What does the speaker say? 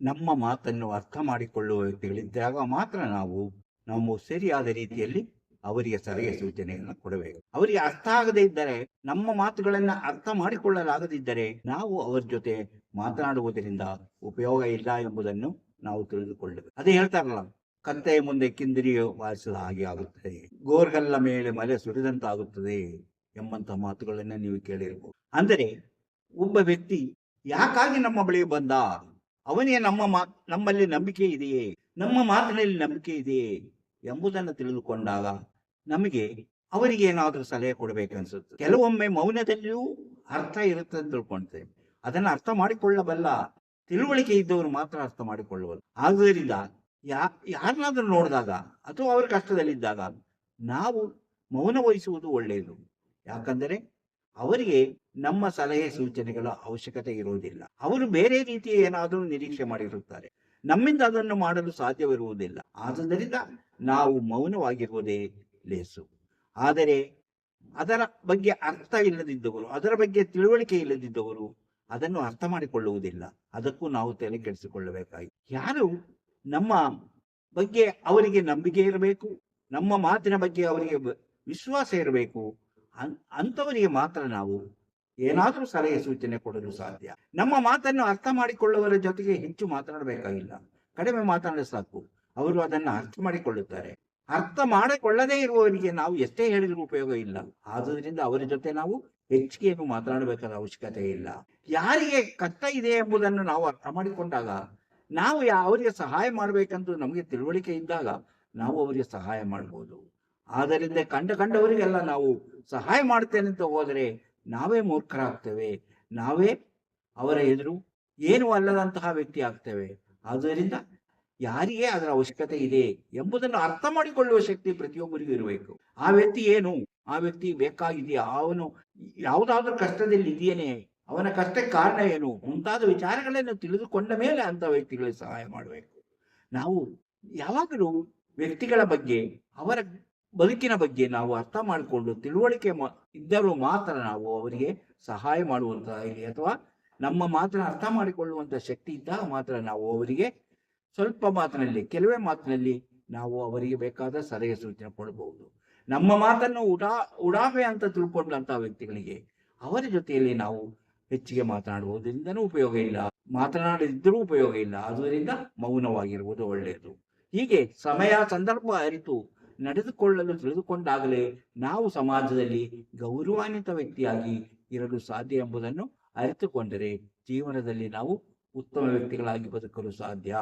ನಮ್ಮ ಮಾತನ್ನು ಅರ್ಥ ಮಾಡಿಕೊಳ್ಳುವ ವ್ಯಕ್ತಿಗಳಿದ್ದಾಗ ಮಾತ್ರ ನಾವು ನಾವು ಸರಿಯಾದ ರೀತಿಯಲ್ಲಿ ಅವರಿಗೆ ಸಲಹೆ ಸೂಚನೆಯನ್ನು ಕೊಡಬೇಕು. ಅವರಿಗೆ ಅರ್ಥ ಆಗದೇ ಇದ್ದರೆ, ನಮ್ಮ ಮಾತುಗಳನ್ನ ಅರ್ಥ ಮಾಡಿಕೊಳ್ಳಲಾಗದಿದ್ದರೆ ನಾವು ಅವರ ಜೊತೆ ಮಾತನಾಡುವುದರಿಂದ ಉಪಯೋಗ ಇಲ್ಲ ಎಂಬುದನ್ನು ನಾವು ತಿಳಿದುಕೊಳ್ಳಬೇಕು. ಅದೇ ಹೇಳ್ತಾರಲ್ಲ ಕತ್ತೆಯ ಮುಂದೆ ಕಿಂದಿರಿಯು ವಾರಿಸಿದ ಹಾಗೆ ಆಗುತ್ತದೆ. ಗೋರ್ಗಲ್ಲ ಮೇಲೆ ಮಲೆ ಸುರಿದಂತಾಗುತ್ತದೆ ಎಂಬಂತಹ ಮಾತುಗಳನ್ನ ನೀವು ಕೇಳಿರಬಹುದು ಅಂದರೆ, ಒಬ್ಬ ವ್ಯಕ್ತಿ ಯಾಕಾಗಿ ನಮ್ಮ ಬಳಿ ಬಂದ? ಅವನಿಗೆ ನಮ್ಮ ಮಾ, ನಮ್ಮಲ್ಲಿ ನಂಬಿಕೆ ಇದೆಯೇ? ನಮ್ಮ ಮಾತಿನಲ್ಲಿ ನಂಬಿಕೆ ಇದೆಯೇ? ಎಂಬುದನ್ನು ತಿಳಿದುಕೊಂಡಾಗ ನಮಗೆ ಅವರಿಗೆ ಏನಾದರೂ ಸಲಹೆ ಕೊಡಬೇಕನ್ಸುತ್ತೆ. ಕೆಲವೊಮ್ಮೆ ಮೌನದಲ್ಲಿಯೂ ಅರ್ಥ ಇರುತ್ತೆ ಅಂತ ತಿಳ್ಕೊಳ್ತೇವೆ. ಅದನ್ನು ಅರ್ಥ ಮಾಡಿಕೊಳ್ಳಬಲ್ಲ ತಿಳುವಳಿಕೆ ಇದ್ದವರು ಮಾತ್ರ ಅರ್ಥ ಮಾಡಿಕೊಳ್ಳುವಲ್ಲ ಆದ್ದರಿಂದ ಯಾ, ಯಾರನ್ನಾದ್ರೂ ನೋಡಿದಾಗ ಅಥವಾ ಅವರ ಕಷ್ಟದಲ್ಲಿದ್ದಾಗ ನಾವು ಮೌನ ವಹಿಸುವುದು ಒಳ್ಳೆಯದು. ಯಾಕಂದರೆ ಅವರಿಗೆ ನಮ್ಮ ಸಲಹೆ ಸೂಚನೆಗಳ ಅವಶ್ಯಕತೆ ಇರುವುದಿಲ್ಲ. ಅವರು ಬೇರೆ ರೀತಿಯ ಏನಾದರೂ ನಿರೀಕ್ಷೆ ಮಾಡಿರುತ್ತಾರೆ. ನಮ್ಮಿಂದ ಅದನ್ನು ಮಾಡಲು ಸಾಧ್ಯವಿರುವುದಿಲ್ಲ. ಆದ್ದರಿಂದ ನಾವು ಮೌನವಾಗಿರುವುದೇ ಲೇಸು. ಆದರೆ ಅದರ ಬಗ್ಗೆ ಅರ್ಥ ಇಲ್ಲದಿದ್ದವರು, ಅದರ ಬಗ್ಗೆ ತಿಳುವಳಿಕೆ ಇಲ್ಲದಿದ್ದವರು ಅದನ್ನು ಅರ್ಥ ಮಾಡಿಕೊಳ್ಳುವುದಿಲ್ಲ. ಅದಕ್ಕೂ ನಾವು ತಲೆ ಕೆಡಿಸಿಕೊಳ್ಳಬೇಕಾಗಿ. ಯಾರು ನಮ್ಮ ಬಗ್ಗೆ ಅವರಿಗೆ ನಂಬಿಕೆ ಇರಬೇಕು, ನಮ್ಮ ಮಾತಿನ ಬಗ್ಗೆ ಅವರಿಗೆ ವಿಶ್ವಾಸ ಇರಬೇಕು ಅನ್ ಅಂಥವರಿಗೆ ಮಾತ್ರ ನಾವು ಏನಾದರೂ ಸಲಹೆ ಸೂಚನೆ ಕೊಡಲು ಸಾಧ್ಯ. ನಮ್ಮ ಮಾತನ್ನು ಅರ್ಥ ಮಾಡಿಕೊಳ್ಳುವರ ಜೊತೆಗೆ ಹೆಚ್ಚು ಮಾತನಾಡಬೇಕಾಗಿಲ್ಲ. ಕಡಿಮೆ ಮಾತನಾಡ ಸಾಕು. ಅವರು ಅದನ್ನು ಅರ್ಥ ಮಾಡಿಕೊಳ್ಳುತ್ತಾರೆ. ಅರ್ಥ ಮಾಡಿಕೊಳ್ಳದೇ ಇರುವವರಿಗೆ ನಾವು ಎಷ್ಟೇ ಹೇಳಿದರೂ ಉಪಯೋಗ ಇಲ್ಲ. ಆದುದರಿಂದ ಅವರ ಜೊತೆ ನಾವು ಹೆಚ್ಚಿಗೆಯನ್ನು ಮಾತನಾಡಬೇಕಾದ ಅವಶ್ಯಕತೆ ಇಲ್ಲ. ಯಾರಿಗೆ ಕಷ್ಟ ಇದೆ ಎಂಬುದನ್ನು ನಾವು ಅರ್ಥ ಮಾಡಿಕೊಂಡಾಗ, ನಾವು ಅವರಿಗೆ ಸಹಾಯ ಮಾಡಬೇಕಂತ ನಮಗೆ ತಿಳುವಳಿಕೆ ಇದ್ದಾಗ ನಾವು ಅವರಿಗೆ ಸಹಾಯ ಮಾಡಬಹುದು ಆದ್ದರಿಂದ ಕಂಡ ಕಂಡವರಿಗೆಲ್ಲ ನಾವು ಸಹಾಯ ಮಾಡ್ತೇನೆ ಅಂತ ಹೋದರೆ ನಾವೇ ಮೂರ್ಖರಾಗ್ತೇವೆ. ನಾವೇ ಅವರ ಎದುರು ಏನು ಅಲ್ಲದಂತಹ ವ್ಯಕ್ತಿ ಆಗ್ತೇವೆ ಆದ್ದರಿಂದ ಯಾರಿಗೆ ಅದರ ಅವಶ್ಯಕತೆ ಇದೆ ಎಂಬುದನ್ನು ಅರ್ಥ ಮಾಡಿಕೊಳ್ಳುವ ಶಕ್ತಿ ಪ್ರತಿಯೊಬ್ಬರಿಗೂ ಇರಬೇಕು. ಆ ವ್ಯಕ್ತಿ ಏನು? ಆ ವ್ಯಕ್ತಿ ಬೇಕಾಗಿದೆಯಾ? ಅವನು ಯಾವುದಾದ್ರೂ ಕಷ್ಟದಲ್ಲಿ ಇದೆಯೇನೆ? ಅವನ ಕಷ್ಟಕ್ಕೆ ಕಾರಣ ಏನು? ಮುಂತಾದ ವಿಚಾರಗಳನ್ನು ತಿಳಿದುಕೊಂಡ ಮೇಲೆ ಅಂತ ವ್ಯಕ್ತಿಗಳಿಗೆ ಸಹಾಯ ಮಾಡಬೇಕು. ನಾವು ಯಾವಾಗಲೂ ವ್ಯಕ್ತಿಗಳ ಬಗ್ಗೆ ಅವರ ಬದುಕಿನ ಬಗ್ಗೆ ನಾವು ಅರ್ಥ ಮಾಡಿಕೊಂಡು ತಿಳುವಳಿಕೆ ಇದ್ದರೂ ಮಾತ್ರ ನಾವು ಅವರಿಗೆ ಸಹಾಯ ಮಾಡುವಂತಹ ಇಲ್ಲಿ ಅಥವಾ ನಮ್ಮ ಮಾತನ್ನ ಅರ್ಥ ಮಾಡಿಕೊಳ್ಳುವಂತ ಶಕ್ತಿ ಇದ್ದಾಗ ಮಾತ್ರ ನಾವು ಅವರಿಗೆ ಸ್ವಲ್ಪ ಮಾತಿನಲ್ಲಿ, ಕೆಲವೇ ಮಾತಿನಲ್ಲಿ ನಾವು ಅವರಿಗೆ ಬೇಕಾದ ಸಲಹೆ ಸೂಚನೆ ಕೊಡಬಹುದು. ನಮ್ಮ ಮಾತನ್ನು ಉಡಾ ಉಡಾಫೆ ಅಂತ ತಿಳ್ಕೊಂಡಂತಹ ವ್ಯಕ್ತಿಗಳಿಗೆ ಅವರ ಜೊತೆಯಲ್ಲಿ ನಾವು ಹೆಚ್ಚಿಗೆ ಮಾತನಾಡುವುದರಿಂದನೂ ಉಪಯೋಗ ಇಲ್ಲ. ಮಾತನಾಡದಿದ್ದರೂ ಉಪಯೋಗ ಇಲ್ಲ. ಆದುದರಿಂದ ಮೌನವಾಗಿರುವುದು ಒಳ್ಳೆಯದು. ಹೀಗೆ ಸಮಯ, ಸಂದರ್ಭ ಅರಿತು ನಡೆದುಕೊಳ್ಳಲು ತಿಳಿದುಕೊಂಡಾಗಲೇ ನಾವು ಸಮಾಜದಲ್ಲಿ ಗೌರವಾನ್ವಿತ ವ್ಯಕ್ತಿಯಾಗಿ ಇರಲು ಸಾಧ್ಯ ಎಂಬುದನ್ನು ಅರಿತುಕೊಂಡರೆ ಜೀವನದಲ್ಲಿ ನಾವು ಉತ್ತಮ ವ್ಯಕ್ತಿಗಳಾಗಿ ಬದುಕಲು ಸಾಧ್ಯ.